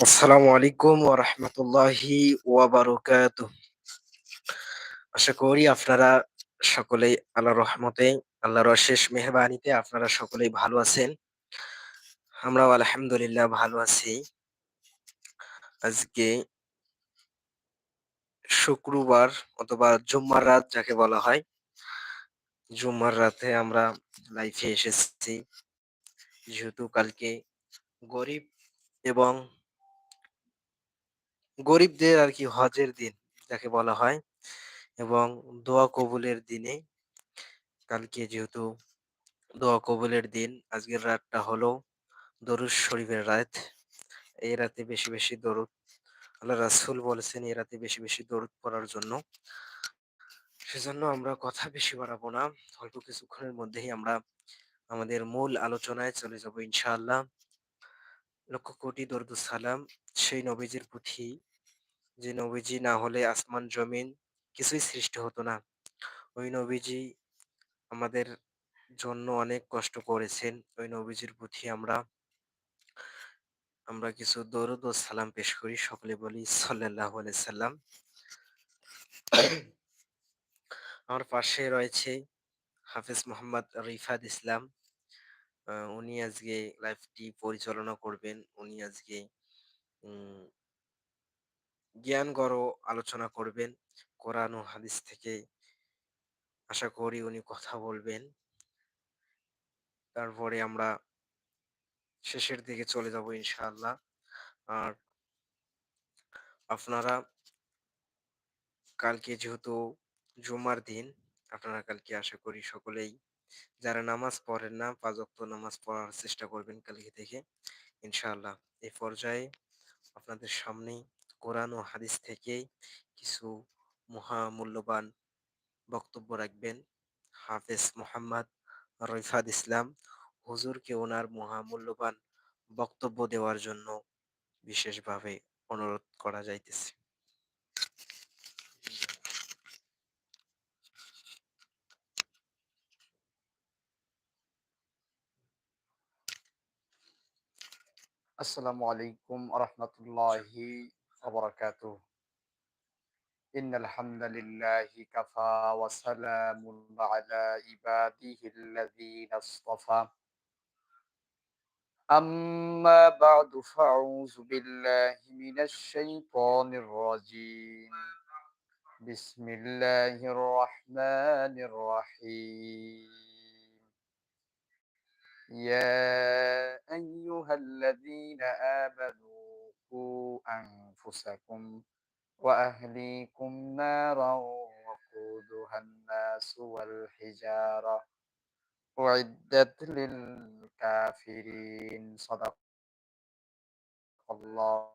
আসসালামু আলাইকুম ওয়া রাহমাতুল্লাহি ওয়া বারাকাতুহু। আশা করি আপনারা সকলেই আল্লাহর রহমতে, আল্লাহর অশেষ মেহরবানিতে আপনারা সকলেই ভালো আছেন। আমরাও আলহামদুলিল্লাহ ভালো আছি। আজকে শুক্রবার অথবা জুম্মার রাত যাকে বলা হয়। জুম্মার রাতে আমরা লাইভে এসেছি। যেহেতু কালকে গরিব এবং গরিবদের আর কি হজের দিন যাকে বলা হয় এবং দোয়া কবুলের দিনে কালকে যেহেতু দোয়া কবুলের দিন আজকের রাতটা হলো দরুদ শরীফের রাত। এই রাতে বেশি, বেশি দরুদ আল্লাহ রাসূল বলেছেন এই রাতে বেশি, বেশি দরুদ পড়ার জন্য। সেজন্য আমরা কথা বেশি বাড়াবো না। অল্প কিছুক্ষণের মধ্যেই আমরা আমাদের মূল আলোচনায় চলে যাব ইনশাআল্লাহ। লক্ষ কোটি দরুদ সালাম সেই নবীজির পুঁথি, যে নবীজি না হলে আসমান, জমিন কিছুই সৃষ্টি হতো না। ওই নবীজি আমাদের জন্য অনেক কষ্ট করেছেন। ওই নবীজির পুঁথি আমরা আমরা কিছু দরুদ ও সালাম পেশ করি। সকলে বলি আলাইহি সাল্লাম। আমার পাশে রয়েছে হাফেজ মোহাম্মদ রিফাত ইসলাম। উনি আজকে লাইভটি পরিচালনা করবেন। উনি আজকে উম জ্ঞানগড় আলোচনা করবেন। কোরআন ও হাদিস থেকে আশা করি উনি কথা বলবেন। তারপরে আমরা শেষের দিকে চলে যাব ইনশাআল্লাহ। আর আপনারা কালকে যেহেতু জুমার দিন, আপনারা কালকে আশা করি সকলেই যারা নামাজ পড়েন না, ৫ ওয়াক্ত নামাজ পড়ার চেষ্টা করবেন কালকে থেকে ইনশাআল্লাহ। এই পর্যায়ে আপনাদের সামনেই কোরআন ও হাদিস থেকে কিছু মহামূল্যবান বক্তব্য রাখবেন হাফেজ মোহাম্মদ রিফাত ইসলাম। হুজুরকে ওনার মহামূল্যবান বক্তব্য দেওয়ার জন্য বিশেষভাবে অনুরোধ করা যাইতেছে। السلام عليكم ورحمة الله وبركاته. إن الحمد لله كفى وسلام على عباده الذين اصطفى. أما بعد فأعوذ بالله من الشيطان الرجيم. بسم الله الرحمن الرحيم. يا أيها الذين آمنوا قوا أنفسكم وأهليكم نارا وقودها الناس والحجارة. أعدت للكافرين صدق الله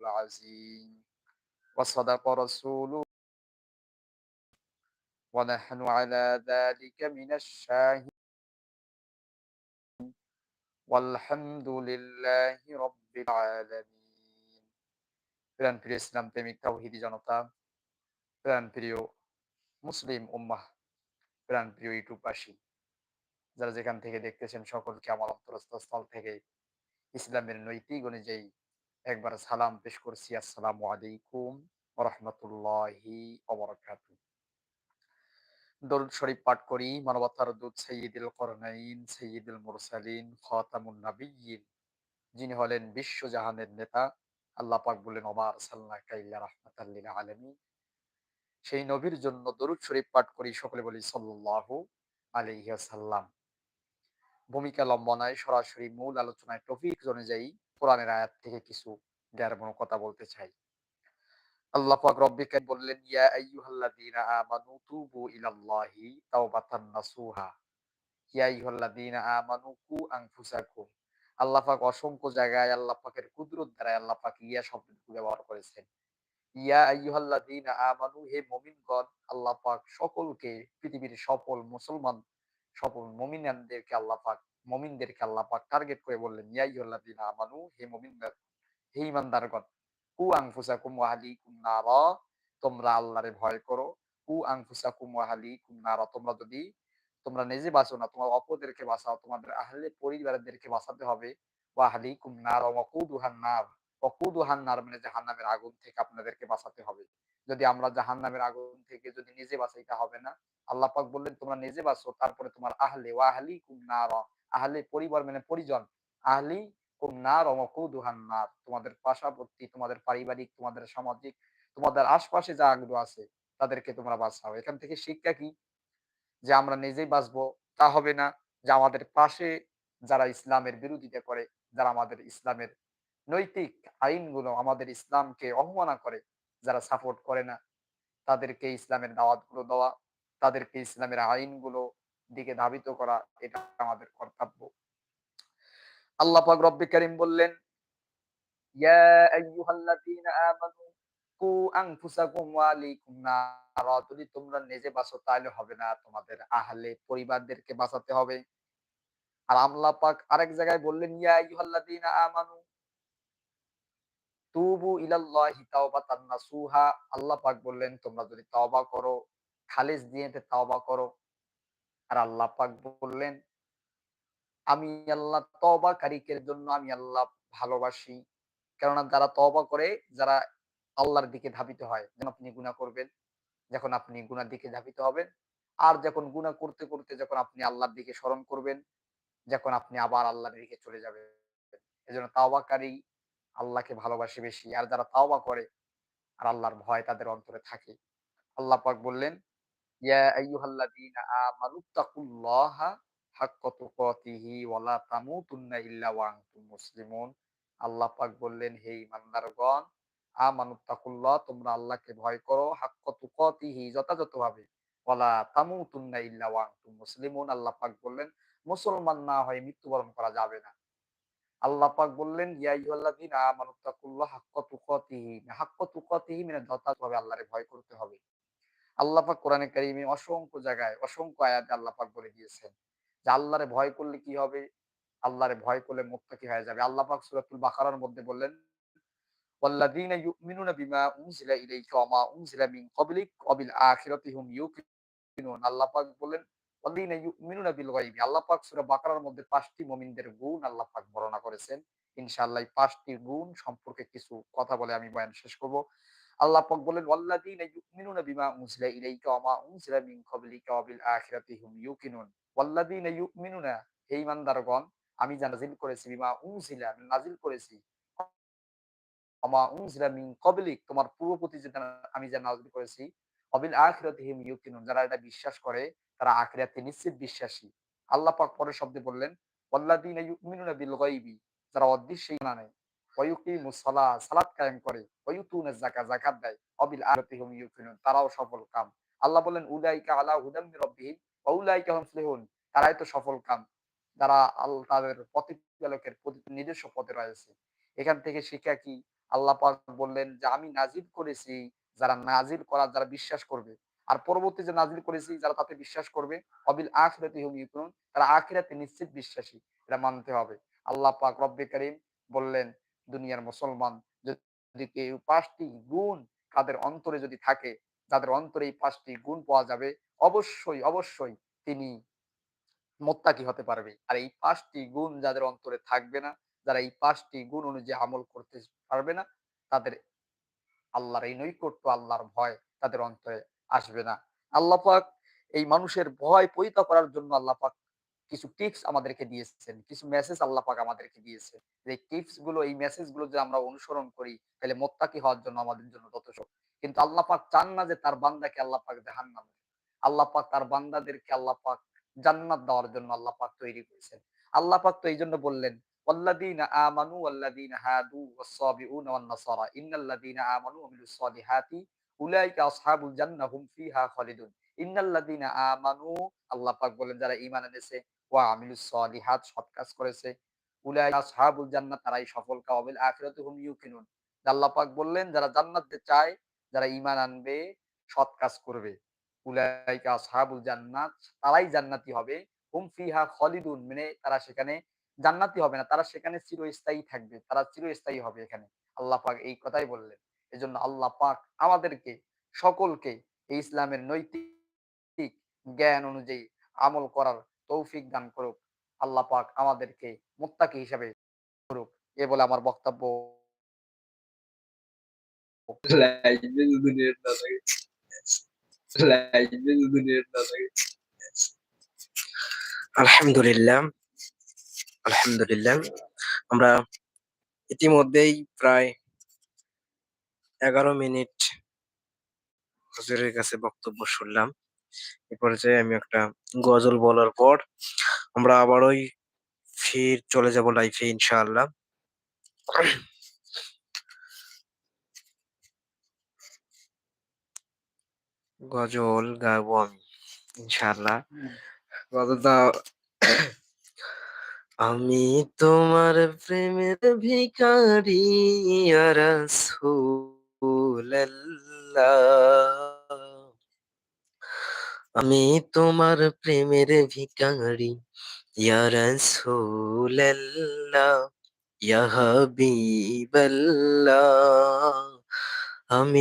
العظيم. وصدق رسوله. ونحن على ذلك من الشاهدين প্রাণ প্রিয় ইসলাম প্রেমিক, তাওহিদি জনতা প্রাণ প্রিয় মুসলিম উম্মাহ প্রাণ প্রিয় যারা যেখান থেকে দেখতেছেন সকলকে আমার অন্তরস্থল থেকে ইসলামের নৈতিক অনুযায়ী একবার সালাম পেশ করছি। আসসালামু আলাইকুম রহমতুল্লাহি অবরাকাতুহ দরুদ শরীফ পাঠ করি, মানবতার দূত সৈয়দুল করনাইন সৈয়দুল মুরসালিন, খতামুন নাবিয়িন যিনি হলেন নেতা, আল্লাহ পাক বললেন ওমার সাল্লাহ কাইল্লা সেই নবীর জন্য দরুদ শরীফ পাঠ করি, সকলে বলি, সাল্লাল্লাহু আলাইহি সাল্লাম ভূমিকা লম্বনায় সরাসরি মূল আলোচনায় টপিক অনুযায়ী কোরআনের আয়াত থেকে কিছু জ্ঞানমূলক কথা বলতে চাই। আল্লাহ পাক বললেন, ইয়া আইয়ুহাল্লাযীনা আমানু তুবু ইলাল্লাহি তাওবাতান নাসুহা। ইয়া আইয়ুহাল্লাযীনা আমানু কু আনফুসাকুম। আল্লাহ পাক অসংখ্য জায়গায় আল্লাহ পাকের কুদরত দ্বারা আল্লাহ পাক ইয়া শব্দটি ব্যবহার করেছেন। ইয়া আইয়ুহাল্লাযীনা আমানু, হে মুমিনগণ, আল্লাহ পাক সকলকে, পৃথিবীর সফল মুসলমান সফল মুমিনদেরকে আল্লাহ পাক, মুমিনদেরকে আল্লাহ পাক টার্গেট করে বললেন, ইয়া আইয়ুহাল্লাযীনা আমানু, হে মুমিনগণ, হে ঈমানদারগণ কু আংফুসাকুম তোমরা আল্লাহরে ভয় করো কু আংফুসাকুম তোমরা যদি, তোমরা নিজে বাঁচো না, তোমার অপরদেরকে বাঁচাও, তোমাদের আহলে পরিবারদেরকে বাঁচাতে হবে মানে জাহান্নামের আগুন থেকে আপনাদেরকে বাঁচাতে হবে। যদি আমরা জাহান্নামের আগুন থেকে যদি নিজে বাঁচাইতে হবে না। আল্লাহ পাক বললেন, তোমরা নিজে বাঁচো, তারপরে তোমার আহলে ওয়া আহলিকুম নার, আহলে পরিবার মানে পরিজন, আহলি কুম নার নার তোমাদের পাশাপাশি তোমাদের পারিবারিক তোমাদের সামাজিক তোমাদের আশপাশে যা আগুন আছে তাদেরকে তোমরা বাঁচাও। এখান থেকে শিক্ষা কি? যে আমরা নিজেই বাঁচবো তা হবে না। যে আমাদের পাশে যারা ইসলামের বিরোধিতা করে, যারা আমাদের ইসলামের নৈতিক আইনগুলো আমাদের ইসলামকে অবমাননা করে, যারা সাপোর্ট করে না, তাদেরকে ইসলামের দাওয়াতগুলো দেওয়া, তাদেরকে ইসলামের আইনগুলো দিকে ধাবিত করা এটা আমাদের কর্তব্য। আল্লাহ পাক রব্বে কারীম বললেন, "ইয়া আইয়ুহাল্লাযীনা আমানু কু আনফুসাকুম ওয়া নারা" যদি তোমরা নিজে বাঁচো তাহলে হবে না। তোমাদের আহলে পরিবারদেরকে বাঁচাতে হবে। আর আল্লাহ পাক আরেক জায়গায় বললেন, "ইয়া আইয়ুহাল্লাযীনা আমানু তুবু ইলাল্লাহি তাওবাতান নাসুহা" আল্লাহ পাক বললেন, "তোমরা যদি তওবা করো, খালিস নিয়তে তওবা করো।" আর আল্লাহ পাক বললেন, "আমি আল্লাহ তওবাকারীদের জন্য আমি আল্লাহ ভালোবাসি।" কেননা যারা তওবা করে, যারা আল্লাহর দিকে ধাবিত হয়, যেন আপনি গুনাহ করবেন, যখন আপনি গুনার দিকে ধাবিত হবেন, আর যখন গুনাহ করতে, করতে যখন আপনি আল্লাহর দিকে স্মরণ করবেন, যখন আপনি আবার আল্লাহর দিকে চলে যাবেন। এজন্য তাওবাকারী আল্লাহকে ভালোবাসে বেশি। আর যারা তাওবা করে আর আল্লাহর ভয় তাদের অন্তরে থাকে। আল্লাহ পাক বললেন, "ইয়া আইয়ুহাল্লাযীনা আমানুত্তাকুল্লাহা হাক্কা তুকাতিহি ওয়া তামুতুন্না ইল্লা ওয়া আনতুম মুসলিমুন।" আল্লাহ পাক বললেন, "হে আমানুত্তাকুল্লাহ তোমরা আল্লাহকে ভয় করো মুসলিমুন।" বললেন, মুসলমান না হয়ে মৃত্যুবরণ করা যাবে না। আল্লাহ বললেন, মানে যথাযথভাবে আল্লাহরে ভয় করতে হবে। আল্লাহ পাক কোরআনে কারিমে অসংখ্য জায়গায় অসংখ্য আয়াতে আল্লাহ পাক বলে দিয়েছেন যে আল্লাহরে ভয় করলে কি হবে? আল্লাহরে ভয় করলে মুত্তাকি হয়ে যাবে। আল্লাহ পাক সূরাতুল বাকারার মধ্যে বললেন, "ওয়াল্লাযীনা ইউমিনুনা বিমা উনজিলা ইলাইকা ওয়া মা উনজিলা ক্বাবলিক ওয়া বিল আখিরাতি হুম ইউকিনুন।" আল্লাহ পাক বললেন, "ওয়াল্লাযীনা ইউমিনুনা বিল আল্লাহ পাক সূরা বাকারার মধ্যে ৫ মুমিনদের গুণ আল্লাহ পাক বর্ণনা করেছেন। ইনশাআল্লাহ ৫ গুণ সম্পর্কে কিছু কথা বলে আমি বয়ান শেষ করব। আল্লাহ পাক বললেন, "ওয়াল্লাযীনা ইউমিনুনা বিমা উনজিলা ইলাইকা ওয়া মা উনজিলা মিন ক্বাবলিকা ওয়া বিল আখিরাতি হুম ইউকিনুন।" ওয়াল্লাযীনা ইউমিনুনা হে ঈমানদারগণ, আমি যা নাযিল করেছি বিমা নাযিল করেছি। তোমার আমি যা নাযিল করেছি। ওয়া বিল আখিরাতি ইউকিনুন যারা এটা বিশ্বাস করে তারা আখিরাতে নিশ্চিত বিশ্বাসী। আল্লাহ পাক পরের শব্দে বললেন, "ওয়াল্লাযীনা ইউমিনুনা বিল গায়বি" যারা অদৃশ্যে ঈমান আনে। ওয়া ইউকিমুস সালাত কায়েম করে। ওয়া ইউতুনাজ যাকাত যাকাত দেয়। ওয়া বিল আখিরাতি ইউকিনুন তারাও সফল কাম। আল্লাহ বললেন, "উলাইকা আলা হুদাম রাব্বিহিম তারাই তো সফল কাম। যারা আল তাদের প্রতিপালকের নিজস্ব পথে রয়েছে। এখান থেকে শিক্ষা কি? আল্লাহ বললেন যে, "আমি নাযিল করেছি যারা নাযিল করা যারা বিশ্বাস করবে। আর পরবর্তী যে নাযিল করেছি যারা তাতে বিশ্বাস করবে, ওয়া বিল আখিরাতি হুম ইউকিনুন তারা আখিরাতে নিশ্চিত বিশ্বাসী। এটা মানতে হবে। আল্লাহ পাক রব্বে কারীম বললেন, দুনিয়ার মুসলমান যদি কেউ ৫ টি গুণ তাদের অন্তরে যদি থাকে, যাদের অন্তরে এই ৫ টি গুণ পাওয়া যাবে, অবশ্যই, অবশ্যই তিনি মুত্তাকি হতে পারবে। আর এই ৫ টি গুণ যাদের অন্তরে থাকবে না, যারা এই ৫ টি গুণ অনুযায়ী আমল করতে পারবে না, তাদের আল্লাহর এই নৈকট্য, আল্লাহর ভয় তাদের অন্তরে আসবে না। আল্লাহ পাক এই মানুষের ভয় পৈতা করার জন্য আল্লাহ পাক কিছু টিপস আমাদেরকে দিয়েছেন। কিছু মেসেজ আল্লাহ পাক আমাদেরকে দিয়েছে। যে টিপসগুলো এই মেসেজগুলো যদি আমরা অনুসরণ করি, তাহলে মোত্তাকি হওয়ার জন্য আমাদের জন্য যথেষ্ট। কিন্তু আল্লাহ পাক চান না যে তার বান্দাকে আল্লাহ পাক জাহান্নামে আল্লাহ পাক তার বান্দাদেরকে আল্লাহ পাক জান্নাত দেওয়ার জন্য আল্লাহ পাক তৈরি করেছেন। আল্লাহ পাক তো বললেন, আল্লাহ পাক বলেন যারা জান্নাত তারাই সফল কাম ওয়া বিল হুম ইউকিনুন। আল্লাহ পাক বললেন যারা জান্নাত চায়, যারা ঈমান আনবে, সৎ কাজ করবে। উলাইকা আসহাবুল জান্নাত, তারাই জান্নাতি হবে। হুম ফিহা খালিদুন মানে তারা সেখানে জান্নাতি হবে না। তারা সেখানে চিরস্থায়ী থাকবে। তারা চিরস্থায়ী হবে এখানে। আল্লাহ পাক এই কথাই বললেন। এজন্য আল্লাহ পাক আমাদেরকে, সকলকে এই ইসলামের নৈতিক জ্ঞান অনুযায়ী আমল করার তৌফিক দান করুক। আল্লাহ পাক আমাদেরকে মুত্তাকি হিসাবে করুক। এ বলে আমার বক্তব্য থাকে আলহামদুলিল্লাহ, আলহামদুলিল্লাহ। আমরা ইতিমধ্যেই প্রায় ১১ মিনিট হুজুরের কাছে বক্তব্য শুনলাম। এ পর্যায়ে আমি একটা গজল বলার পর আমরা আবারই ফির চলে যাব লাইভে ইনশাআল্লাহ। গজল গাবো আমি ইনশাআল্লাহ। গজলটা আমি তোমার প্রেমের ভিখারি আমি তোমার প্রেমের ভিখারি ইয়া রাসূলাল্লাহ ইয়া হাবিবাল্লাহ। আমি